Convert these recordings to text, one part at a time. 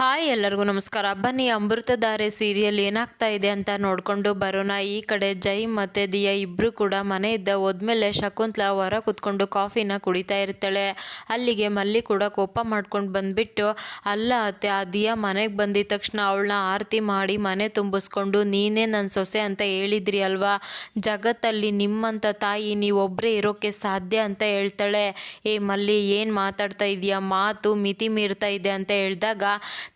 Hi ಎಲ್ಲರಿಗೂ ನಮಸ್ಕಾರ. ಬನ್ನಿ ಅಮೃತಧಾರೆ ಸೀರಿಯಲ್ ಏನಾಗ್ತಾ ಇದೆ ಅಂತ ನೋಡಿಕೊಂಡು ಬರೋಣ. ಈ ಕಡೆ ಜೈ ಮತ್ತು ದಿಯಾ ಇಬ್ಬರು ಕೂಡ ಮನೆ ಇದ್ದ ಹೋದ್ಮೇಲೆ ಶಕುಂತಲ ಹೊರ ಕೂತ್ಕೊಂಡು ಕಾಫಿನ ಕುಡಿತಾ ಇರ್ತಾಳೆ. ಅಲ್ಲಿಗೆ ಮಲ್ಲಿ ಕೂಡ ಕೋಪ ಮಾಡ್ಕೊಂಡು ಬಂದುಬಿಟ್ಟು, ಅಲ್ಲ ಅತ್ತೆ, ಆ ದಿಯಾ ಮನೆಗೆ ಬಂದಿದ ತಕ್ಷಣ ಅವಳನ್ನ ಆರತಿ ಮಾಡಿ ಮನೆ ತುಂಬಿಸ್ಕೊಂಡು ನೀನೇ ನನ್ನ ಸೊಸೆ ಅಂತ ಹೇಳಿದ್ರಿ ಅಲ್ವಾ? ಜಗತ್ತಲ್ಲಿ ನಿಮ್ಮಂಥ ತಾಯಿ ನೀವೊಬ್ಬರೇ ಇರೋಕ್ಕೆ ಸಾಧ್ಯ ಅಂತ ಹೇಳ್ತಾಳೆ. ಏ ಮಲ್ಲಿ, ಏನು ಮಾತಾಡ್ತಾ ಇದೆಯಾ? ಮಾತು ಮಿತಿ ಮೀರ್ತಾ ಇದೆ ಅಂತ ಹೇಳಿದಾಗ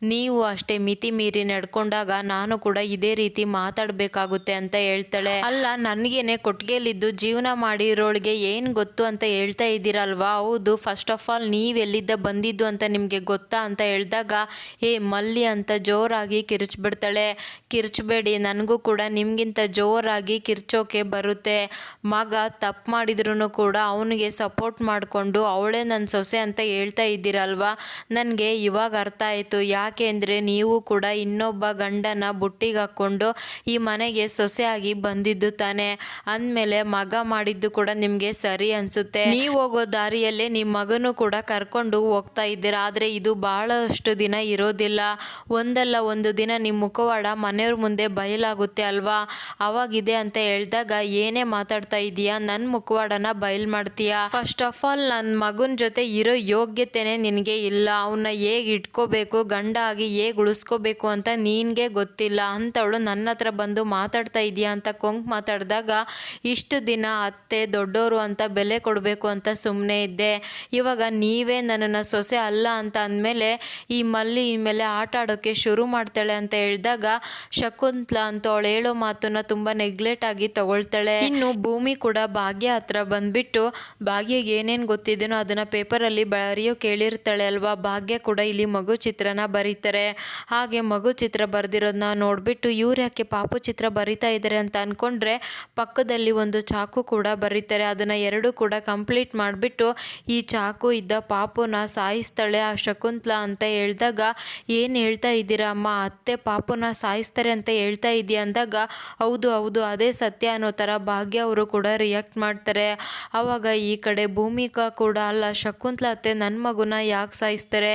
ನೀವು ಅಷ್ಟೇ ಮಿತಿ ಮೀರಿ ನಡ್ಕೊಂಡಾಗ ನಾನು ಕೂಡ ಇದೇ ರೀತಿ ಮಾತಾಡಬೇಕಾಗುತ್ತೆ ಅಂತ ಹೇಳ್ತಾಳೆ. ಅಲ್ಲ, ನನಗೇನೆ ಕೊಟ್ಟಿಗೆಲಿದ್ದು ಜೀವನ ಮಾಡಿರೋಳಿಗೆ ಏನು ಗೊತ್ತು ಅಂತ ಹೇಳ್ತಾ ಇದ್ದೀರಲ್ವಾ? ಹೌದು ಫಸ್ಟ್ ಆಫ್ ಆಲ್ ನೀವು ಎಲ್ಲಿದ್ದ ಬಂದಿದ್ದು ಅಂತ ನಿಮಗೆ ಗೊತ್ತಾ? ಅಂತ ಹೇಳಿದಾಗ ಏ ಮಲ್ಲಿ ಅಂತ ಜೋರಾಗಿ ಕಿರ್ಚ್ಬಿಡ್ತಾಳೆ. ಕಿರ್ಚಬೇಡಿ, ನನಗೂ ಕೂಡ ನಿಮಗಿಂತ ಜೋರಾಗಿ ಕಿರ್ಚೋಕೆ ಬರುತ್ತೆ. ಮಗ ತಪ್ಪು ಮಾಡಿದ್ರು ಕೂಡ ಅವನಿಗೆ ಸಪೋರ್ಟ್ ಮಾಡಿಕೊಂಡು ಅವಳೇ ನನ್ನ ಸೊಸೆ ಅಂತ ಹೇಳ್ತಾ ಇದ್ದೀರಲ್ವಾ? ನನಗೆ ಇವಾಗ ಅರ್ಥ ಆಯಿತು. ಯಾಕೆ ಅಂದರೆ ನೀವು ಕೂಡ ಇನ್ನೊಬ್ಬ ಗಂಡನ ಬುಟ್ಟಿಗೆ ಹಾಕ್ಕೊಂಡು ಈ ಮನೆಗೆ ಸೊಸೆಯಾಗಿ ಬಂದಿದ್ದು ತಾನೆ. ಅಂದಮೇಲೆ ಮಗ ಮಾಡಿದ್ದು ಕೂಡ ನಿಮಗೆ ಸರಿ ಅನಿಸುತ್ತೆ. ನೀವು ಹೋಗೋ ದಾರಿಯಲ್ಲೇ ನಿಮ್ಮ ಮಗನೂ ಕೂಡ ಕರ್ಕೊಂಡು ಹೋಗ್ತಾ ಇದ್ದೀರಾ. ಆದರೆ ಇದು ಬಹಳಷ್ಟು ದಿನ ಇರೋದಿಲ್ಲ. ಒಂದಲ್ಲ ಒಂದು ದಿನ ನಿಮ್ಮ ಮುಖವಾಡ ಮನೆಯವ್ರ ಮುಂದೆ ಬಯಲಾಗುತ್ತೆ ಅಲ್ವಾ? ಅವಾಗಿದೆ ಅಂತ ಹೇಳಿದಾಗ ಏನೇ ಮಾತಾಡ್ತಾ ಇದೀಯಾ? ನನ್ನ ಮುಖವಾಡನ ಬಯಲು ಮಾಡ್ತೀಯಾ? ಫಸ್ಟ್ ಆಫ್ ಆಲ್ ನನ್ನ ಮಗನ ಜೊತೆ ಇರೋ ಯೋಗ್ಯತೆನೇ ನಿನಗೆ ಇಲ್ಲ. ಅವನ್ನ ಹೇಗೆ ಇಟ್ಕೋಬೇಕು? ಗಂಡ ಆಗಿ ಹೇಗೆ ಉಳಿಸ್ಕೋಬೇಕು ಅಂತ ನಿನಗೆ ಗೊತ್ತಿಲ್ಲ ಅಂತವಳು ನನ್ನ ಹತ್ರ ಬಂದು ಮಾತಾಡ್ತಾ ಇದೆಯಾ ಅಂತ ಕೊಂಕ್ ಮಾತಾಡಿದಾಗ, ಇಷ್ಟು ದಿನ ಅತ್ತೆ ದೊಡ್ಡೋರು ಅಂತ ಬೆಲೆ ಕೊಡಬೇಕು ಅಂತ ಸುಮ್ಮನೆ ಇದ್ದೆ. ಇವಾಗ ನೀವೇ ನನ್ನನ್ನು ಸೊಸೆ ಅಲ್ಲ ಅಂತ ಅಂದಮೇಲೆ ಈ ಮಲ್ಲಿ ಮೇಲೆ ಆಟ ಆಡೋಕ್ಕೆ ಶುರು ಮಾಡ್ತಾಳೆ ಅಂತ ಹೇಳಿದಾಗ, ಶಕುಂತಲ ಅಂತ ಅವಳು ಹೇಳೋ ಮಾತನ್ನ ತುಂಬ ನೆಗ್ಲೆಕ್ಟ್ ಆಗಿ ತಗೊಳ್ತಾಳೆ. ಇನ್ನು ಭೂಮಿ ಕೂಡ ಭಾಗ್ಯ ಹತ್ರ ಬಂದ್ಬಿಟ್ಟು, ಭಾಗ್ಯಗೆ ಏನೇನು ಗೊತ್ತಿದೆನೋ ಅದನ್ನು ಪೇಪರಲ್ಲಿ ಬರೆಯೋ ಕೇಳಿರ್ತಾಳೆ ಅಲ್ವಾ? ಭಾಗ್ಯ ಕೂಡ ಇಲ್ಲಿ ಮಗು ಚಿತ್ರನ ಬರೀತಾರೆ. ಹಾಗೆ ಮಗು ಚಿತ್ರ ಬರೆದಿರೋದನ್ನ ನೋಡಿಬಿಟ್ಟು ಇವ್ರು ಯಾಕೆ ಪಾಪು ಚಿತ್ರ ಬರಿತಾ ಇದ್ದಾರೆ ಅಂತ ಅಂದ್ಕೊಂಡ್ರೆ ಪಕ್ಕದಲ್ಲಿ ಒಂದು ಚಾಕು ಕೂಡ ಬರೀತಾರೆ. ಅದನ್ನು ಎರಡೂ ಕೂಡ ಕಂಪ್ಲೀಟ್ ಮಾಡಿಬಿಟ್ಟು ಈ ಚಾಕು ಇದ್ದ ಪಾಪುನ ಸಾಯಿಸ್ತಾಳೆ ಆ ಶಕುಂತಲ ಅಂತ ಹೇಳಿದಾಗ, ಏನು ಹೇಳ್ತಾ ಇದ್ದೀರಾ ಅಮ್ಮ? ಅತ್ತೆ ಪಾಪುನ ಸಾಯಿಸ್ತಾರೆ ಅಂತ ಹೇಳ್ತಾ ಇದೆಯಾ ಅಂದಾಗ, ಹೌದು ಹೌದು, ಅದೇ ಸತ್ಯ ಅನ್ನೋ ಥರ ಭಾಗ್ಯ ಅವರು ಕೂಡ ರಿಯಾಕ್ಟ್ ಮಾಡ್ತಾರೆ. ಆವಾಗ ಈ ಕಡೆ ಭೂಮಿಕಾ ಕೂಡ ಅಲ್ಲ, ಶಕುಂತಲ ಅತ್ತೆ ನನ್ನ ಮಗುನ ಯಾಕೆ ಸಾಯಿಸ್ತಾರೆ?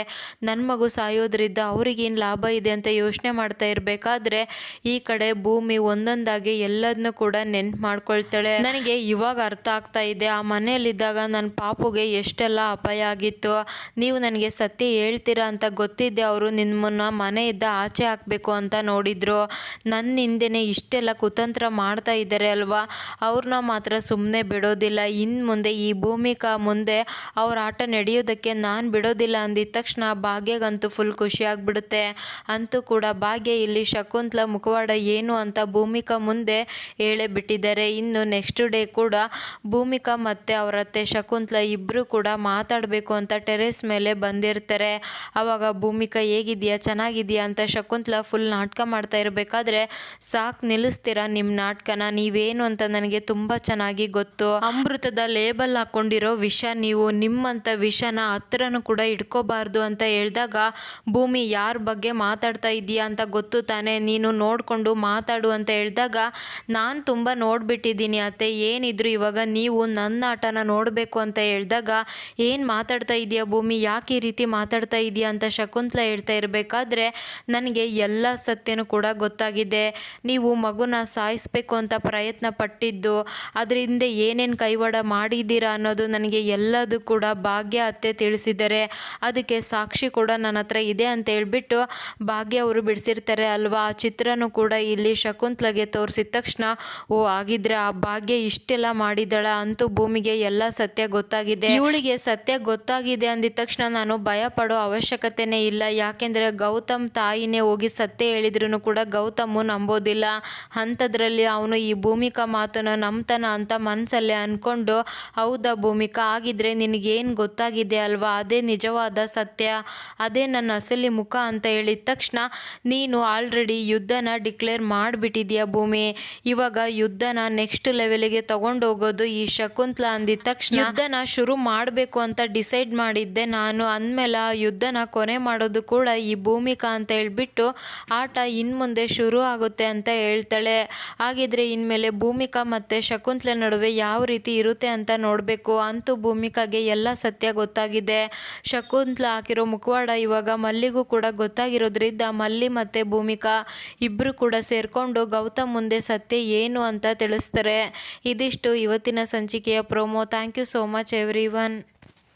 ನನ್ನ ಮಗು ಸಾಯೋದ್ರಿಂದ ಅವ್ರಿಗೇನು ಲಾಭ ಇದೆ ಅಂತ ಯೋಚನೆ ಮಾಡ್ತಾ ಇರಬೇಕಾದ್ರೆ ಈ ಕಡೆ ಭೂಮಿ ಒಂದೊಂದಾಗಿ ಎಲ್ಲದನ್ನೂ ಕೂಡ ನೆನ್ಪು ಮಾಡ್ಕೊಳ್ತಾಳೆ. ನನಗೆ ಇವಾಗ ಅರ್ಥ ಆಗ್ತಾ ಇದೆ. ಆ ಮನೆಯಲ್ಲಿದ್ದಾಗ ನನ್ನ ಪಾಪುಗೆ ಎಷ್ಟೆಲ್ಲ ಅಪಾಯ ಆಗಿತ್ತು. ನೀವು ನನಗೆ ಸತ್ಯ ಹೇಳ್ತೀರಾ ಅಂತ ಗೊತ್ತಿದ್ದೆ. ಅವರು ನಿಮ್ಮನ್ನ ಮನೆಯಿಂದ ಆಚೆ ಹಾಕಬೇಕು ಅಂತ ನೋಡಿದ್ರು. ನನ್ನ ಹಿಂದೆನೇ ಇಷ್ಟೆಲ್ಲ ಕುತಂತ್ರ ಮಾಡ್ತಾ ಇದ್ದಾರೆ ಅಲ್ವಾ? ಅವ್ರನ್ನ ಮಾತ್ರ ಸುಮ್ಮನೆ ಬಿಡೋದಿಲ್ಲ. ಇನ್ನು ಮುಂದೆ ಈ ಭೂಮಿಕಾ ಮುಂದೆ ಅವ್ರ ಆಟ ನಡೆಯೋದಕ್ಕೆ ನಾನು ಬಿಡೋದಿಲ್ಲ ಅಂದಿದ ತಕ್ಷಣ ಭಾಗ್ಯಗಂತೂ ಫುಲ್ ಖುಷಿ ಆಗ್ಬಿಡುತ್ತೆ ಅಂತೂ ಕೂಡ ಭಾಗ್ಯ ಇಲ್ಲಿ ಶಕುಂತಲ ಮುಖವಾಡ ಏನು ಅಂತ ಭೂಮಿಕಾ ಮುಂದೆ ಹೇಳೇ ಬಿಟ್ಟಿದ್ದಾರೆ ಇನ್ನು ನೆಕ್ಸ್ಟ್ ಡೇ ಕೂಡ ಭೂಮಿಕಾ ಮತ್ತು ಅವರ ಅತ್ತೆ ಶಕುಂತಲ ಇಬ್ಬರು ಕೂಡ ಮಾತಾಡಬೇಕು ಅಂತ ಟೆರೆಸ್ ಮೇಲೆ ಬಂದಿರ್ತಾರೆ. ಆವಾಗ ಭೂಮಿಕಾ ಹೇಗಿದೆಯಾ ಚೆನ್ನಾಗಿದೆಯಾ ಅಂತ ಶಕುಂತಲ ಫುಲ್ ನಾಟಕ ಮಾಡ್ತಾ ಇರಬೇಕಾದ್ರೆ, ಸಾಕು, ನಿಲ್ಲಿಸ್ತೀರಾ ನಿಮ್ಮ ನಾಟಕನ? ನೀವೇನು ಅಂತ ನನಗೆ ತುಂಬ ಚೆನ್ನಾಗಿ ಗೊತ್ತು. ಅಮೃತದ ಲೇಬಲ್ ಹಾಕೊಂಡಿರೋ ವಿಷ ನೀವು ನಿಮ್ಮಂಥ ವಿಷನ ಹತ್ರನೂ ಕೂಡ ಇಟ್ಕೋಬಾರ್ದು ಅಂತ ಹೇಳಿದಾಗ ಭೂಮಿ ಯಾರ ಬಗ್ಗೆ ಮಾತಾಡ್ತಾ ಇದೀಯಾ ಅಂತ ಗೊತ್ತು ತಾನೆ. ನೀನು ನೋಡಿಕೊಂಡು ಮಾತಾಡು ಅಂತ ಹೇಳಿದಾಗ ನಾನು ತುಂಬ ನೋಡಿಬಿಟ್ಟಿದ್ದೀನಿ ಅತ್ತೆ. ಏನಿದ್ರು ಇವಾಗ ನೀವು ನನ್ನ ಆಟನ ನೋಡಬೇಕು ಅಂತ ಹೇಳಿದಾಗ ಏನು ಮಾತಾಡ್ತಾ ಇದೆಯಾ ಭೂಮಿ? ಯಾಕೆ ಈ ರೀತಿ ಮಾತಾಡ್ತಾ ಇದೆಯಾ ಅಂತ ಶಕುಂತಲಾ ಹೇಳ್ತಾ ಇರಬೇಕಾದ್ರೆ ನನಗೆ ಎಲ್ಲ ಸತ್ಯನೂ ಕೂಡ ಗೊತ್ತಾಗಿದೆ. ನೀವು ಮಗುನ ಸಾಯಿಸ್ಬೇಕು ಅಂತ ಪ್ರಯತ್ನ ಪಟ್ಟಿದ್ದು, ಅದರಿಂದ ಏನೇನು ಕೈವಾಡ ಮಾಡಿದ್ದೀರಾ ಅನ್ನೋದು ನನಗೆ ಎಲ್ಲದೂ ಕೂಡ ಭಾಗ್ಯ ಅತ್ತೆ ತಿಳಿಸಿದ್ದಾರೆ ಅದಕ್ಕೆ ಸಾಕ್ಷಿ ಕೂಡ ನನ್ನ ಹತ್ರ ಇದೆ ಹೇಳ್ಬಿಟ್ಟು ಭಾಗ್ಯ ಅವರು ಬಿಡಿಸಿರ್ತಾರೆ ಅಲ್ವಾ? ಆ ಚಿತ್ರನೂ ಕೂಡ ಇಲ್ಲಿ ಶಕುಂತಲಗೆ ತೋರಿಸಿದ ತಕ್ಷಣ, ಓ ಆಗಿದ್ರೆ ಆ ಭಾಗ್ಯ ಇಷ್ಟೆಲ್ಲ ಮಾಡಿದಳ ಅಂತೂ ಭೂಮಿಗೆ ಎಲ್ಲ ಸತ್ಯ ಗೊತ್ತಾಗಿದೆ. ಇವಳಿಗೆ ಸತ್ಯ ಗೊತ್ತಾಗಿದೆ ಅಂದಿದ ತಕ್ಷಣ ನಾನು ಭಯ ಪಡೋ ಅವಶ್ಯಕತೆನೇ ಇಲ್ಲ. ಯಾಕೆಂದರೆ ಗೌತಮ್ ತಾಯಿನೇ ಹೋಗಿ ಸತ್ಯ ಹೇಳಿದ್ರು ಕೂಡ ಗೌತಮು ನಂಬೋದಿಲ್ಲ. ಅಂಥದ್ರಲ್ಲಿ ಅವನು ಈ ಭೂಮಿಕಾ ಮಾತನ್ನು ನಂಬ್ತಾನ ಅಂತ ಮನಸ್ಸಲ್ಲೇ ಅಂದ್ಕೊಂಡು ಹೌದಾ ಭೂಮಿಕಾ, ಆಗಿದ್ರೆ ನಿನಗೇನು ಗೊತ್ತಾಗಿದೆ ಅಲ್ವಾ? ಅದೇ ನಿಜವಾದ ಸತ್ಯ. ಅದೇ ನನ್ನ ಅಸಲಿ ಮುಖ ಅಂತ ಹೇಳಿದ ತಕ್ಷಣ, ನೀನು ಆಲ್ರೆಡಿ ಯುದ್ಧನ ಡಿಕ್ಲೇರ್ ಮಾಡಿಬಿಟ್ಟಿದ್ಯಾ ಭೂಮಿ? ಇವಾಗ ಯುದ್ಧನ ನೆಕ್ಸ್ಟ್ ಲೆವೆಲ್ಗೆ ತಗೊಂಡೋಗೋದು ಈ ಶಕುಂತಲ ಅಂದಿದ ತಕ್ಷಣ, ಯುದ್ಧನ ಶುರು ಮಾಡಬೇಕು ಅಂತ ಡಿಸೈಡ್ ಮಾಡಿದ್ದೆ ನಾನು. ಅಂದಮೇಲೆ ಯುದ್ಧನ ಕೊನೆ ಮಾಡೋದು ಕೂಡ ಈ ಭೂಮಿಕಾ ಅಂತ ಹೇಳ್ಬಿಟ್ಟು ಆಟ ಇನ್ನು ಮುಂದೆ ಶುರು ಆಗುತ್ತೆ ಅಂತ ಹೇಳ್ತಾಳೆ. ಹಾಗಿದ್ರೆ ಇನ್ಮೇಲೆ ಭೂಮಿಕಾ ಮತ್ತು ಶಕುಂತಲ ನಡುವೆ ಯಾವ ರೀತಿ ಇರುತ್ತೆ ಅಂತ ನೋಡಬೇಕು. ಅಂತೂ ಭೂಮಿಕಾಗೆ ಎಲ್ಲ ಸತ್ಯ ಗೊತ್ತಾಗಿದೆ. ಶಕುಂತಲ ಹಾಕಿರೋ ಮುಖವಾಡ ಇವಾಗ ಮಲ್ಲಿಗೂ ಕೂಡ ಗೊತ್ತಾಗಿರೋದ್ರಿಂದ ಮಲ್ಲಿ ಮತ್ತು ಭೂಮಿಕಾ ಇಬ್ಬರು ಕೂಡ ಸೇರಿಕೊಂಡು ಗೌತಮ್ ಮುಂದೆ ಸತ್ಯ ಏನು ಅಂತ ತಿಳಿಸ್ತಾರೆ. ಇದಿಷ್ಟು ಇವತ್ತಿನ ಸಂಚಿಕೆಯ promo thank you so much every